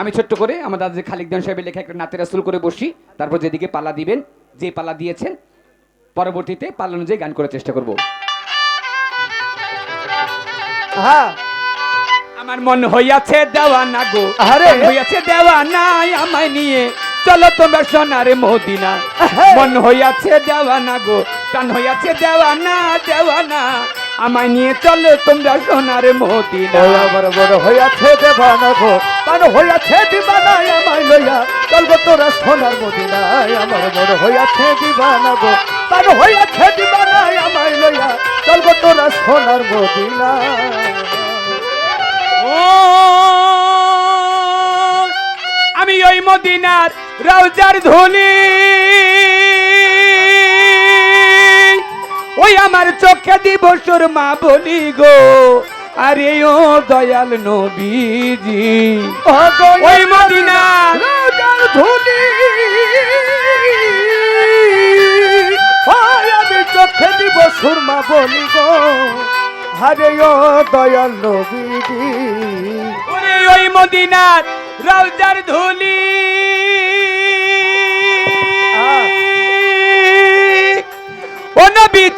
আমি ছোট্ট করে আমার দাদা খালিক দেন সাহেবের লেখা একটা নাতের আসল করে বসি তারপর যেদিকে পালা দিবেন যে পালা দিয়েছেন পরবর্তীতে পালা অনুযায়ী গান করার চেষ্টা করব। হ্যাঁ আমার মন হইয়াছে দেওয়ানা গো আরে। হইয়াছে দেওয়ানা আমায় নিয়ে চলো তোমরা সোনার মদিনা। মন হইয়াছে দেওয়ানা গো প্রাণ হইয়াছে দেওয়ানা দেওয়ানা। আমায় নিয়ে চলো তোমরা সোনার মদিনা। আমার বড় হইয়াছে দেবানা গো পান হইয়াছে দিবানায় আমায় লইয়া। চল গো তোরা সোনার মদিনায় আমার বড় হইয়াছে দিবানা গো পান হইয়াছে দিবানায় আমায় লইয়া। চল গো তোরা সোনার মদিনায়। ও আমি ওই মদিনার রাউজার ধুলি ওই আমার চোখে দিব মা বলি গো আরে ও দয়াল নবীজি। ওই রাজার ধুলি আমি চোখে দিব সুরমা বলি গো হারে ও দয়াল নবীজি। ওরে ওই মদিনার রাউজার ধুলি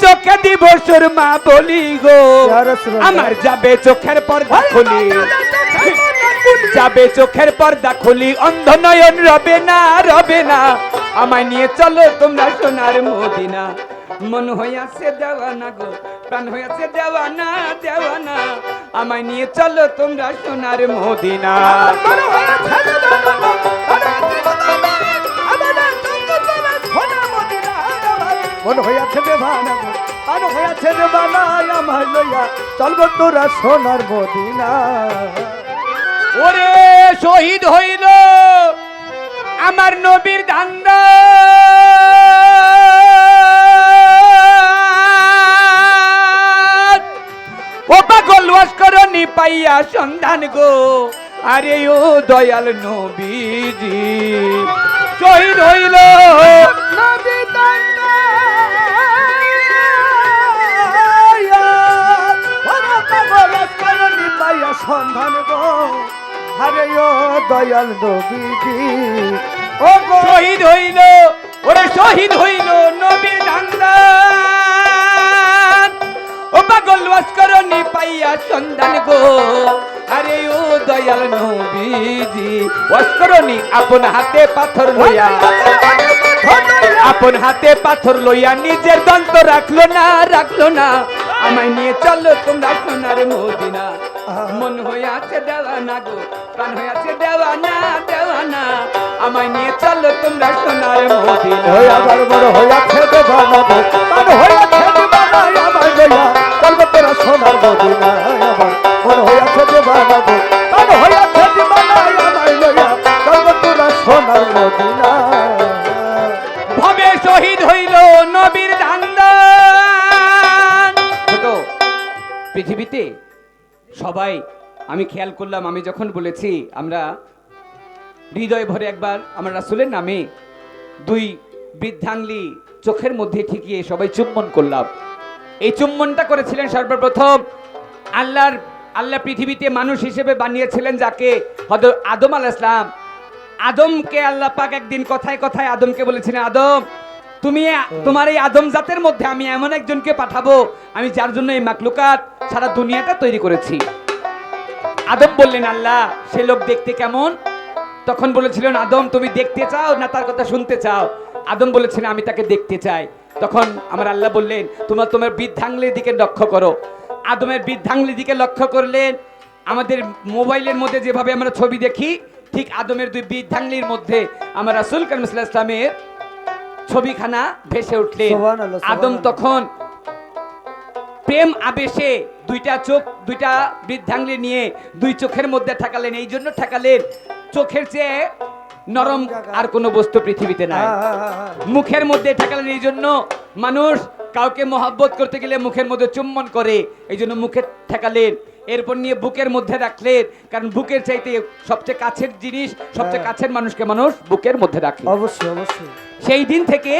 চোখে দিব মা বলি গো। আমার যাবে চোখের পর্দা খুলি। যাবে চোখের পর্দা খুলি। অন্ধ নয়ন রবে না রবে না। আমায় নিয়ে চলো তোমরা সোনার মদিনা। মন হইয়াছে দেওয়ানা গো প্রাণ হইয়াছে দেওয়ানা দেওয়ানা। আমায় নিয়ে চলো তোমরা সোনার মদিনা। মন হইয়াছে দেবানা গো আর হইয়াছে দেবানায় আমার লইয়া চলব তোরা সোনার ওরে শহীদ হইল আমার নবীর ধান্দা ও পাগল করনি পাইয়া সন্ধান গো, আরে ও দয়াল নবীজি। শহীদ হইল সন্ধান গো। হারে ও দয়াল নবীজি। ও শহীদ হইল, ওরে শহীদ হইল নবী দান্দান ও পাগল করনি পাইয়া সন্ধান গো। আরে ও দয়াল নবীজি করনি আপন হাতে পাথর লইয়া। আপন হাতে পাথর লইয়া নিজের দন্ত রাখল না রাখল না। আমায় নিয়ে চলো তোমরা সোনার মদিনা। মন হইয়াছে দেওয়ানা গো প্রাণ হইয়াছে দেওয়ানা দেওয়ানা। আমায় নিয়ে চলো তোমরা সোনার মদিনা। বড় হইয়াছে গো হইয়াছে আমার চলব তোরা সোনার মদিনা আবার মন হইয়াছে দেবানা গো তার হইয়াছে দেবানায় আমার লইয়া চলব তোরা সোনার মদিনা। ভবে শহীদ হইল নবীর পৃথিবীতে সবাই আমি খেয়াল করলাম, আমি যখন বলেছি, আমরা হৃদয় ভরে একবার আমার রাসুলের নামে দুই বৃদ্ধাঙ্গলি চোখের মধ্যে ঠিকিয়ে সবাই চুম্বন করলাম। এই চুম্বনটা করেছিলেন সর্বপ্রথম আল্লাহর, আল্লাহ পৃথিবীতে মানুষ হিসেবে বানিয়েছিলেন যাকে হয়তো আদম আল ইসলাম আদমকে আল্লাহ পাক একদিন কথায় কথায় আদমকে বলেছিলেন, আদম, তুমি তোমার এই আদম জাতের মধ্যে আমি এমন একজনকে পাঠাবো, আমি যার জন্য এই মাকলুকাত সারা দুনিয়াটা তৈরি করেছি। আদম বললেন আল্লাহ সে লোক দেখতে কেমন? তখন বলেছিলেন আদম তুমি দেখতে চাও না তার কথা শুনতে চাও? আদম বলেছিলেন আমি তাকে দেখতে চাই। তখন আমার আল্লাহ বললেন তোমার তোমার বৃদ্ধাঙ্গলির দিকে লক্ষ্য করো। আদমের বৃদ্ধাঙ্গলির দিকে লক্ষ্য করলেন। আমাদের মোবাইলের মধ্যে যেভাবে আমরা ছবি দেখি ঠিক আদমের দুই বৃদ্ধাঙ্গলির মধ্যে আমার রাসুল কারিম সাল্লাল্লাহু ইসলামের ছবিখানা ভেসে উঠলেন। আদম তখন প্রেম আবেশে দুইটা চোখ দুইটা বৃদ্ধাঙ্গলি নিয়ে দুই চোখের মধ্যে ঠেকালেন। এই জন্য ঠেকালেন চোখের চেয়ে নরম আর কোনো বস্তু পৃথিবীতে নাই। হ্যাঁ। মুখের মধ্যে ঠেকালেন এই জন্য মানুষ কাউকে মহাব্বত করতে গেলে মুখের মধ্যে চুম্বন করে এই জন্য মুখে ঠেকালেন। এরপর নিয়ে বুকের মধ্যে রাখলেন কারণ বুকের চাইতে সবচেয়ে কাছের জিনিস সবচেয়ে হ্যাঁ। কাছের মানুষকে মানুষ বুকের মধ্যে রাখে। অবশ্যই অবশ্যই। সেই দিন থেকে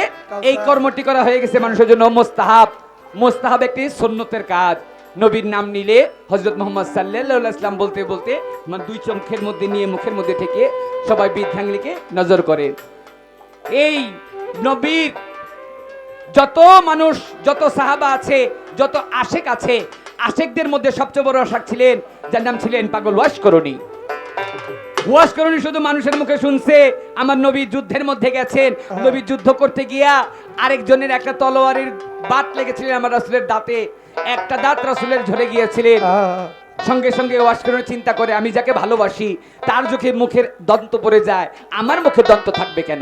এই কর্মটি করা হয়ে গেছে মানুষের জন্য মোস্তাহাব। মোস্তাহাব একটি সন্ন্যতের কাজ। নবীর নাম নিলে হজরত মোহাম্মদ সাল্লাহ ইসলাম বলতে বলতে মানে দুই চোখের মধ্যে নিয়ে মুখের মধ্যে থেকে সবাই বিদ্যাঙ্গলিকে নজর করেন এই নবীর যত মানুষ, যত সাহাবা আছে, যত আশেক আছে, আশেকদের মধ্যে সবচেয়ে বড় আশাক ছিলেন, যার নাম ছিলেন পাগল ওয়াস করণী ওয়াস করণী শুধু মানুষের মুখে শুনছে, আমার নবী যুদ্ধের মধ্যে গেছেন, নবী যুদ্ধ করতে গিয়া আরেকজনের একটা তলোয়ারের বাত লেগেছিলেন আমার রাসুলের দাঁতে। একটা দাঁত রাসুলের ঝরে গিয়েছিলেন। সঙ্গে সঙ্গে ওয়াশ করে চিন্তা করে আমি যাকে ভালোবাসি তার চোখে মুখের দন্ত পড়ে যায় আমার মুখে দন্ত থাকবে কেন?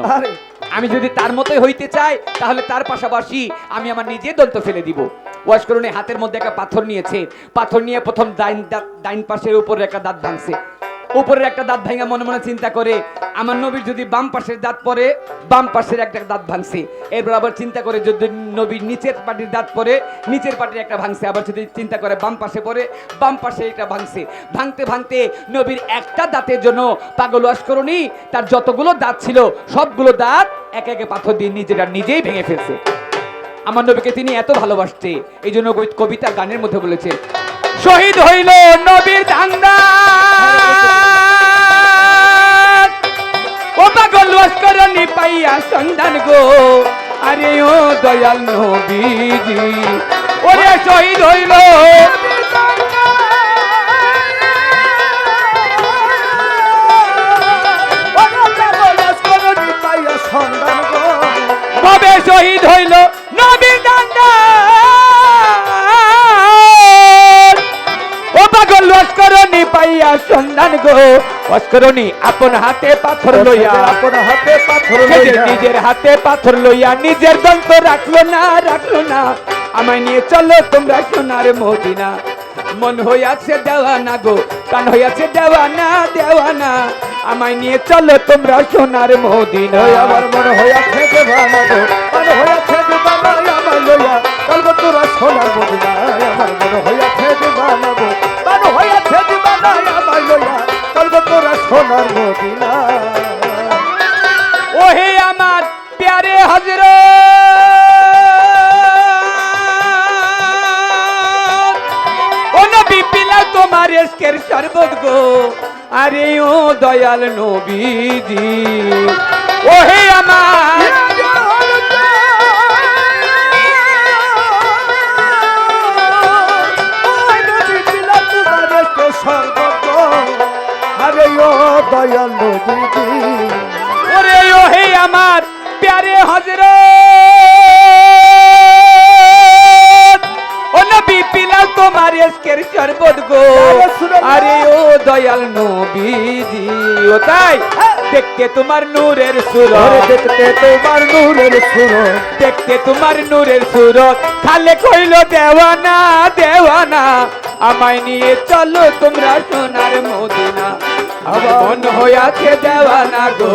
আমি যদি তার মতোই হইতে চাই তাহলে তার পাশাপাশি আমি আমার নিজে দন্ত ফেলে দিব। ওয়াশ করুন হাতের মধ্যে একটা পাথর নিয়েছে। পাথর নিয়ে প্রথম ডাইন দাঁত ডাইন পাশের উপরে একটা দাঁত ভাঙছে। উপরের একটা দাঁত ভাঙা মনে মনে চিন্তা করে, আমার নবীর যদি বাম পাশের দাঁত পড়ে বাম পাশের একটা দাঁত ভাঙছে। এরপর আবার চিন্তা করে, যদি নবীর নিচের পাটির দাঁত পড়ে নিচের পাটির একটা ভাঙছে। আবার যদি চিন্তা করে, বাম পাশে পড়ে বাম পাশে একটা ভাঙছে। ভাঙতে ভাঙতে নবীর একটা দাঁতের জন্য পাগল ওয়াশ করুনি, তার যতগুলো দাঁত ছিল, সবগুলো দাঁত এক একে পাথর দিয়ে নিজেরা নিজেই ভেঙে ফেলছে। আমার নবীকে তিনি এত ভালোবাসতে এই জন্য কবি- কবিতা গানের মধ্যে বলেছেন শহীদ হইল নবীর লস্করণী পাইয়া সন্ধান গো। আরে ও দয়াল নবীজি, ওরে শহীদ হইল। শহীদ হইল? পাইয়া সন্ধান গো। লস্করণী আপন হাতে পাথর লইয়া। আপন হাতে পাথর লইয়া। নিজের হাতে পাথর লইয়া নিজের দন্ত রাখল না রাখল না। আমায় নিয়ে চলো তোমরা সোনার মদিনা। মন হইয়াছে দেওয়ানা গো কান হইয়াছে দেওয়ানা দেওয়ানা। আমায় নিয়ে চলো তোমরা সোনার মদিনা। আমার মনে হইয়াছে দেবানা গো মনে হইয়াছে দেবানা আমার লইয়া। চলবো তোরা সোনার মদিনায় আমার মনে হইয়াছে গো মনে হইয়াছে দেবানা আমার লইয়া চলবো তোরা সোনার মদিনা। ওহে আমার প্যারে হজর। তোমার এসকের শরবত গো। আরে ও দয়াল নবীজি। এসকের শরবত গো। আরে ও দয়াল নবীজি ও তাই? দেখতে তোমার নূরের সুর দেখতে তোমার নূরের সুর দেখতে তোমার নূরের সুরত। খালে কইল দেওয়ানা দেওয়ানা আমায় নিয়ে চলো তোমরা সোনার মদিনা। মন হইয়াছে দেওয়ানা গো।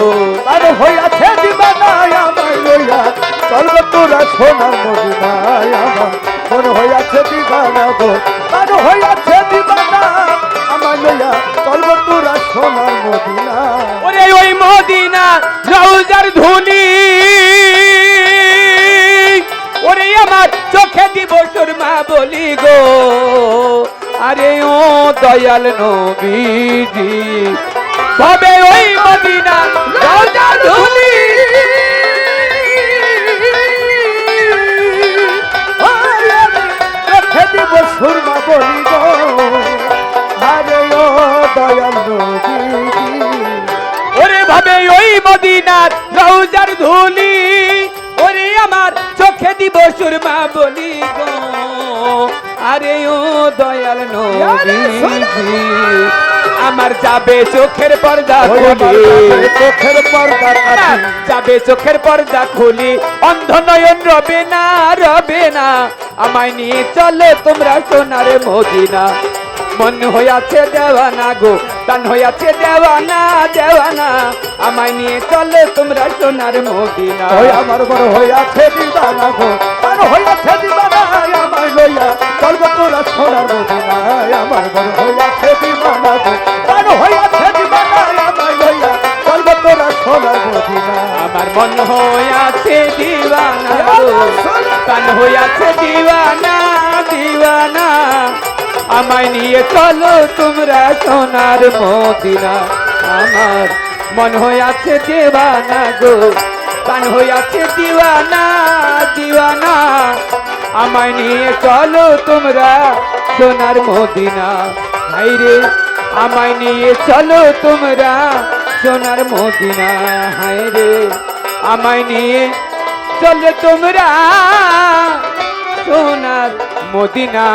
আর হইয়াছে দিবানায় আমার লইয়া। চলবে তোরা সোনার মদিনায় আমার মন হইয়াছে দিবানা গো। আর হইয়াছে দিবানা। আমার লইয়া চলবে তোরা সোনার মদিনা। ওরে ওই মদিনা রৌজার ধুলি ওরে আমার চোখে দিব সুরমা বলি গো। আরে ও দয়াল নবীজি, তবে ওই মদিনা রৌজার ধুলি গো আরে ও দয়াল ওরে ভাবে ওই মদিনার রৌজার ধুলি ওরে আমার চোখে দিব সুরমা বলি গো। আরে ও দয়াল নবীজি আমার যাবে চোখের পর্দা খুলি। চোখের পর্দা যাবে চোখের পর্দা খুলি। অন্ধ নয়ন রবে না রবে না। আমায় নিয়ে চলো তোমরা সোনার মদিনা। মন হইয়াছে দেওয়ানা গো তান হইয়াছে দেওয়ানা দেওয়ানা। আমায় নিয়ে চলো তোমরা সোনার মদিনা। আমার বড় হইয়াছে দিবানা গো আর হইয়াছে দিবানা। আমার লইয়া চলবে তোরা সোনার মদিনায় আমার বড় হইয়াছে দিবানা মন হইয়াছে দিওয়ানা তান হইয়াছে দিওয়ানা দিওয়ানা। আমায় নিয়ে চলো তোমরা সোনার মদিনা। আমার মন হয়ে আছে দেওয়ানা গো। প্রাণ হয়ে আছে দিওয়ানা দিওয়ানা। আমায় নিয়ে চলো তোমরা সোনার মদিনা। হাই রে আমায় নিয়ে চলো তোমরা সোনার মদিনা। হায় রে। আমায় নিয়ে চলে তোমরা সোনার মদিনা।